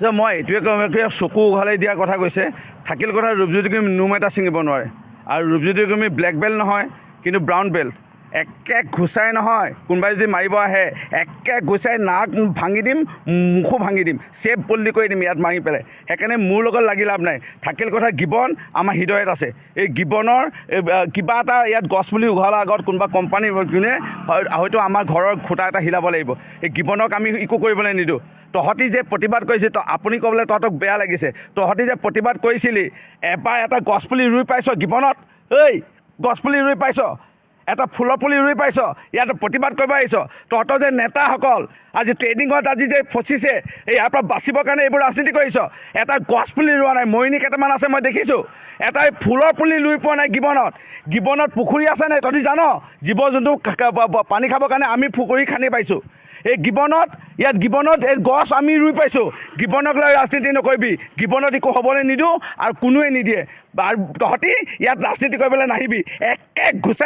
যে মই এইটোৱে ক'ম চকু উঘালি দিয়াৰ কথা কৈছে। থাকিল কথা ৰূপজ্যোতি কুৰ্মী নোম এটা ছিঙিব নোৱাৰে। আৰু ৰূপজ্যোতি কুৰ্মী ব্লেক বেল্ট নহয় কিন্তু ব্ৰাউন বেল্ট একে ঘুচাই নহয় কোনোবাই যদি মাৰিব আহে একে ঘুচাই নাক ভাঙি দিম মুখো ভাঙি দিম চেপ পল্লি কৰি দিম ইয়াত মাৰি পেলাই। সেইকাৰণে মোৰ লগত লাগি লাভ নাই। থাকিল কথা গিবন আমাৰ হৃদয়ত আছে। এই গিবনৰ কিবা এটা ইয়াত গছ পুলি উঘালাৰ আগত কোনোবা কোম্পানী হয়- হয়তো আমাৰ ঘৰৰ খুঁটা এটা হিলাব লাগিব। এই গিবনক আমি একো কৰিবলৈ নিদিওঁ। তহঁতি যে প্ৰতিবাদ কৰিছে ত আপুনি ক'বলৈ তহঁতক বেয়া লাগিছে। তহঁতি যে প্ৰতিবাদ কৰিছিলি এবাৰ এটা গছপুলি ৰুই পাইছ জীৱনত ঐ গছপুলি ৰুই পাইছ? এটা ফুলৰ পুলি ৰুই পাইছ, ইয়াত প্ৰতিবাদ কৰিব আহিছ। তহঁতৰ যে নেতাসকল, আজি ট্ৰেইনিঙত আজি যে ফচিছে, ইয়াৰ পৰা বাচিবৰ কাৰণে এইবোৰ ৰাজনীতি কৰিছ। এটা গছপুলি ৰোৱা নাই মৰিনী কেইটামান আছে মই দেখিছোঁ। এটাই ফুলৰ পুলি ৰুই পোৱা নাই গিবনত। গিবনত পুখুৰী আছে নাই, তহঁতি জান? জীৱ জন্তু পানী খাবৰ কাৰণে আমি পুখুৰী খান্দি পাইছোঁ। এই গিবনত, ইয়াত গিবনত এই গছ আমি ৰুই পাইছোঁ। গিবনক লৈ ৰাজনীতি নকৰিবি। গিবনত একো হ'বলৈ নিদিওঁ আৰু কোনোৱে নিদিয়ে। তহঁতি ইয়াত ৰাজনীতি কৰিবলৈ নাহিবি। একে ঘুচাই